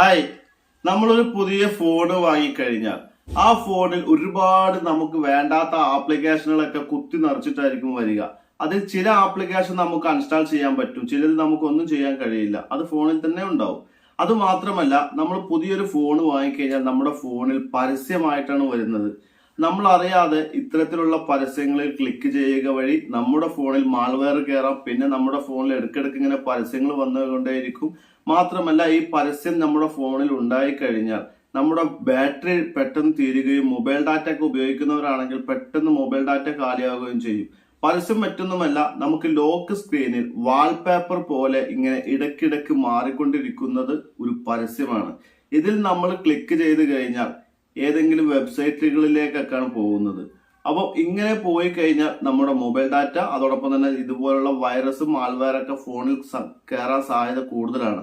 Hi. നമ്മളൊരു പുതിയ phone വാങ്ങിക്കഴിഞ്ഞാൽ ആ ഫോണിൽ ഒരുപാട് നമുക്ക് വേണ്ടാത്ത ആപ്ലിക്കേഷനുകളൊക്കെ കുത്തി നിറച്ചിട്ടായിരിക്കും വരിക. അതിൽ ചില ആപ്ലിക്കേഷൻ നമുക്ക് അൺസ്റ്റാൾ ചെയ്യാൻ പറ്റും. ചിലത് നമുക്കൊന്നും ചെയ്യാൻ കഴിയില്ല. അത് ഫോണിൽ തന്നെ ഉണ്ടാവും. അത് മാത്രമല്ല നമ്മൾ പുതിയൊരു ഫോൺ വാങ്ങിക്കഴിഞ്ഞാൽ നമ്മുടെ ഫോണിൽ പരസ്യമായിട്ടാണ് വരുന്നത്. നമ്മൾ അറിയാതെ ഇത്തരത്തിലുള്ള പരസ്യങ്ങളിൽ ക്ലിക്ക് ചെയ്യുക വഴി നമ്മുടെ ഫോണിൽ മാൾവെയർ കയറാം പിന്നെ നമ്മുടെ ഫോണിൽ ഇടയ്ക്കിടയ്ക്ക് ഇങ്ങനെ പരസ്യങ്ങൾ വന്നുകൊണ്ടേയിരിക്കും. മാത്രമല്ല ഈ പരസ്യം നമ്മുടെ ഫോണിൽ ഉണ്ടായി കഴിഞ്ഞാൽ നമ്മുടെ ബാറ്ററി പെട്ടെന്ന് തീരുകയും മൊബൈൽ ഡാറ്റ ഒക്കെ ഉപയോഗിക്കുന്നവരാണെങ്കിൽ പെട്ടെന്ന് മൊബൈൽ ഡാറ്റ കാലിയാവുകയും ചെയ്യും. പരസ്യം മറ്റൊന്നുമല്ല നമുക്ക് ലോക്ക് സ്ക്രീനിൽ വാൾപേപ്പർ പോലെ ഇങ്ങനെ ഇടയ്ക്കിടയ്ക്ക് മാറിക്കൊണ്ടിരിക്കുന്നത് ഒരു പരസ്യമാണ്. ഇതിൽ നമ്മൾ ക്ലിക്ക് ചെയ്ത് കഴിഞ്ഞാൽ ഏതെങ്കിലും വെബ്സൈറ്റുകളിലേക്കൊക്കെയാണ് പോകുന്നത്. അപ്പോൾ ഇങ്ങനെ പോയി കഴിഞ്ഞാൽ നമ്മുടെ മൊബൈൽ ഡാറ്റ അതോടൊപ്പം തന്നെ ഇതുപോലുള്ള വൈറസും മാൽവെയറൊക്കെ ഫോണിൽ കയറാൻ സാധ്യത കൂടുതലാണ്.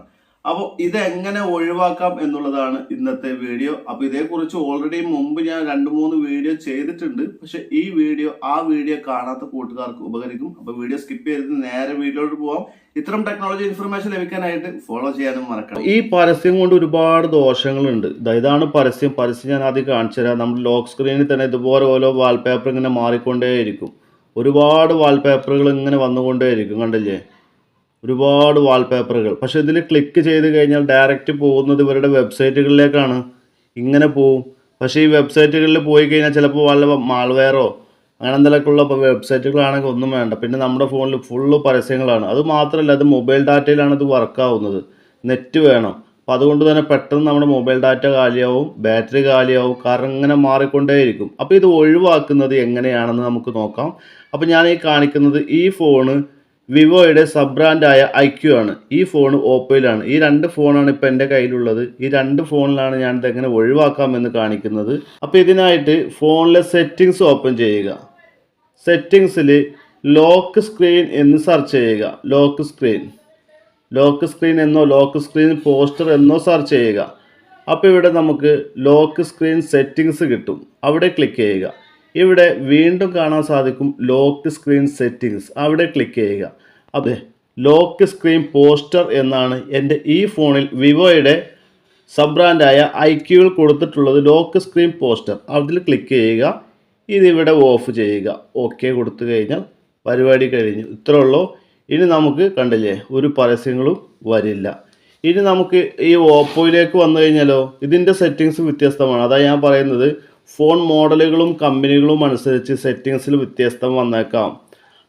അപ്പോൾ ഇതെങ്ങനെ ഒഴിവാക്കാം എന്നുള്ളതാണ് ഇന്നത്തെ വീഡിയോ. അപ്പോൾ ഇതേക്കുറിച്ച് ഓൾറെഡി മുമ്പ് ഞാൻ രണ്ട് മൂന്ന് വീഡിയോ ചെയ്തിട്ടുണ്ട്. പക്ഷെ ഈ വീഡിയോ ആ വീഡിയോ കാണാത്ത കൂട്ടുകാർക്ക് ഉപകരിക്കും. അപ്പോൾ വീഡിയോ സ്കിപ്പ് ചെയ്ത് നേരെ വീഡിയോയിലോട്ട് പോവാം. ഇത്തരം ടെക്നോളജി ഇൻഫർമേഷൻ ലഭിക്കാനായിട്ട് ഫോളോ ചെയ്യാനും മറക്കണം. ഈ പരസ്യം കൊണ്ട് ഒരുപാട് ദോഷങ്ങളുണ്ട്. ഇതാണ് പരസ്യം. പരസ്യം ഞാൻ ആദ്യം കാണിച്ചു തരാം. നമ്മൾ ലോക്ക് സ്ക്രീനിൽ തന്നെ ഇതുപോലെ ഓരോ വാൾപേപ്പർ ഇങ്ങനെ മാറിക്കൊണ്ടേയിരിക്കും. ഒരുപാട് വാൾപേപ്പറുകൾ ഇങ്ങനെ വന്നുകൊണ്ടേയിരിക്കും. കണ്ടില്ലേ? ഒരുപാട് വാൾപേപ്പറുകൾ പക്ഷേ ഇതിൽ ക്ലിക്ക് ചെയ്ത് കഴിഞ്ഞാൽ ഡയറക്റ്റ് പോകുന്നത് ഇവരുടെ വെബ്സൈറ്റുകളിലേക്കാണ് ഇങ്ങനെ പോവും. പക്ഷേ ഈ വെബ്സൈറ്റുകളിൽ പോയി കഴിഞ്ഞാൽ ചിലപ്പോൾ വല്ല മാൾവെയറോ അങ്ങനെ എന്തെങ്കിലുമൊക്കെയുള്ള വെബ്സൈറ്റുകളാണെങ്കിൽ ഒന്നും വേണ്ട. പിന്നെ നമ്മുടെ ഫോണിൽ ഫുള്ള് പരസ്യങ്ങളാണ്. അത് മാത്രമല്ല അത് മൊബൈൽ ഡാറ്റയിലാണ് ഇത് വർക്കാവുന്നത് നെറ്റ് വേണം. അപ്പോൾ അതുകൊണ്ട് തന്നെ പെട്ടെന്ന് നമ്മുടെ മൊബൈൽ ഡാറ്റ കാലിയാവും ബാറ്ററി കാലിയാവും കാരണം ഇങ്ങനെ മാറിക്കൊണ്ടേയിരിക്കും. അപ്പോൾ ഇത് ഒഴിവാക്കുന്നത് എങ്ങനെയാണെന്ന് നമുക്ക് നോക്കാം. അപ്പോൾ ഞാൻ ഈ കാണിക്കുന്നത് ഈ ഫോണ് വിവോയുടെ സബ് ബ്രാൻഡായ ഐക്യു ആണ്. ഈ ഫോൺ ഓപ്പോയിലാണ്. ഈ രണ്ട് ഫോണാണ് ഇപ്പോൾ എന്റെ കയ്യിലുള്ളത്. ഈ രണ്ട് ഫോണിലാണ് ഞാൻ ഇതെങ്ങനെ ഒഴിവാക്കാമെന്ന് കാണിക്കുന്നത്. അപ്പോൾ ഇതിനായിട്ട് ഫോണിലെ സെറ്റിങ്സ് ഓപ്പൺ ചെയ്യുക. സെറ്റിങ്സിൽ ലോക്ക് സ്ക്രീൻ എന്ന് സെർച്ച് ചെയ്യുക. ലോക്ക് സ്ക്രീൻ ലോക്ക് സ്ക്രീൻ എന്നോ ലോക്ക് സ്ക്രീൻ പോസ്റ്റർ എന്നോ സെർച്ച് ചെയ്യുക. അപ്പോൾ ഇവിടെ നമുക്ക് ലോക്ക് സ്ക്രീൻ സെറ്റിങ്സ് കിട്ടും. അവിടെ ക്ലിക്ക് ചെയ്യുക. ഇവിടെ വീണ്ടും കാണാൻ സാധിക്കും ലോക്ക് സ്ക്രീൻ സെറ്റിങ്സ് അവിടെ ക്ലിക്ക് ചെയ്യുക. അതെ ലോക്ക് സ്ക്രീൻ പോസ്റ്റർ എന്നാണ് എന്റെ ഈ ഫോണിൽ വിവോയുടെ സബ് ബ്രാൻഡായ ഐക്യുവിൽ കൊടുത്തിട്ടുള്ളത് ലോക്ക് സ്ക്രീൻ പോസ്റ്റർ അതിൽ ക്ലിക്ക് ചെയ്യുക. ഇതിവിടെ ഓഫ് ചെയ്യുക. ഓക്കെ കൊടുത്തു കഴിഞ്ഞാൽ പരിപാടി കഴിഞ്ഞു. ഇത്രേ ഉള്ളൂ. ഇനി നമുക്ക് കണ്ടില്ലേ ഒരു പരസ്യങ്ങളും വരില്ല. ഇനി നമുക്ക് ഈ ഓപ്പോയിലേക്ക് വന്നു കഴിഞ്ഞാലോ? ഇതിന്റെ സെറ്റിങ്സ് വ്യത്യസ്തമാണ്. അതാണ് ഞാൻ പറയുന്നത്. ഫോൺ മോഡലുകളും കമ്പനികളും അനുസരിച്ച് സെറ്റിങ്സിൽ വ്യത്യസ്തം വന്നേക്കാം.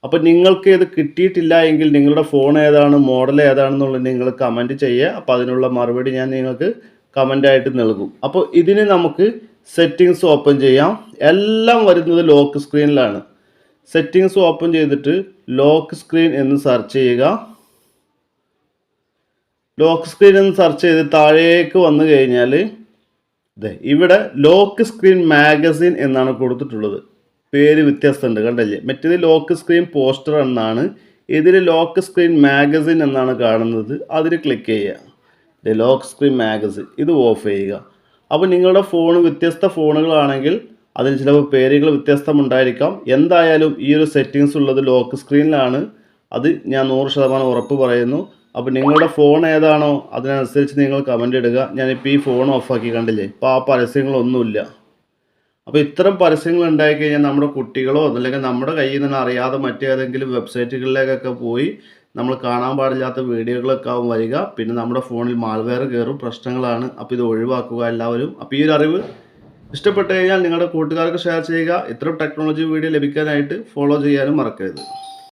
അപ്പോൾ നിങ്ങൾക്ക് ഇത് കിട്ടിയിട്ടില്ല എങ്കിൽ നിങ്ങളുടെ ഫോൺ ഏതാണ് മോഡൽ ഏതാണെന്നുള്ളത് നിങ്ങൾ കമന്റ് ചെയ്യുക അപ്പോൾ അതിനുള്ള മറുപടി ഞാൻ നിങ്ങൾക്ക് കമന്റായിട്ട് നൽകും. അപ്പോൾ ഇതിന് നമുക്ക് സെറ്റിങ്സ് ഓപ്പൺ ചെയ്യാം. എല്ലാം വരുന്നത് ലോക്ക് സ്ക്രീനിലാണ്. സെറ്റിങ്സ് ഓപ്പൺ ചെയ്തിട്ട് ലോക്ക് സ്ക്രീൻ എന്ന് സെർച്ച് ചെയ്യുക. ലോക്ക് സ്ക്രീൻ എന്ന് സെർച്ച് ചെയ്ത് താഴേക്ക് വന്നു കഴിഞ്ഞാൽ ഇവിടെ ലോക്ക് സ്ക്രീൻ മാഗസിൻ എന്നാണ് കൊടുത്തിട്ടുള്ളത്. പേര് വ്യത്യസ്തമുണ്ട് കണ്ടല്ലേ മറ്റേത് ലോക്ക് സ്ക്രീൻ പോസ്റ്റർ എന്നാണ്. ഇതിൽ ലോക്ക് സ്ക്രീൻ മാഗസിൻ എന്നാണ് കാണുന്നത്. അതിൽ ക്ലിക്ക് ചെയ്യുക. ലോക്ക് സ്ക്രീൻ മാഗസിൻ ഇത് ഓഫ് ചെയ്യുക. അപ്പോൾ നിങ്ങളുടെ ഫോൺ വ്യത്യസ്ത ഫോണുകളാണെങ്കിൽ അതിന് ചിലപ്പോൾ പേരുകൾ വ്യത്യസ്തമുണ്ടായിരിക്കാം. എന്തായാലും ഈ ഒരു സെറ്റിങ്സ് ഉള്ളത് ലോക്ക് സ്ക്രീനിലാണ് അത് ഞാൻ നൂറ് ശതമാനം ഉറപ്പ് പറയുന്നു. അപ്പോൾ നിങ്ങളുടെ ഫോൺ ഏതാണോ അതിനനുസരിച്ച് നിങ്ങൾ കമന്റ് ഇടുക. ഞാനിപ്പോൾ ഈ ഫോൺ ഓഫാക്കി കണ്ടില്ലേ? ഇപ്പോൾ ആ പരസ്യങ്ങളൊന്നുമില്ല. അപ്പോൾ ഇത്തരം പരസ്യങ്ങൾ ഉണ്ടായി കഴിഞ്ഞാൽ നമ്മുടെ കുട്ടികളോ അല്ലെങ്കിൽ നമ്മുടെ കയ്യിൽ നിന്ന് അറിയാതെ മറ്റേതെങ്കിലും വെബ്സൈറ്റുകളിലേക്കൊക്കെ പോയി നമ്മൾ കാണാൻ പാടില്ലാത്ത വീഡിയോകളൊക്കെ ആവും വരിക. പിന്നെ നമ്മുടെ ഫോണിൽ മാൾവെയർ കയറും പ്രശ്നങ്ങളാണ്. അപ്പോൾ ഇത് ഒഴിവാക്കുക എല്ലാവരും. അപ്പോൾ ഈ ഒരു അറിവ് ഇഷ്ടപ്പെട്ടു കഴിഞ്ഞാൽ നിങ്ങളുടെ കൂട്ടുകാർക്ക് ഷെയർ ചെയ്യുക. ഇത്തരം ടെക്നോളജി വീഡിയോ ലഭിക്കാനായിട്ട് ഫോളോ ചെയ്യാനും മറക്കരുത്.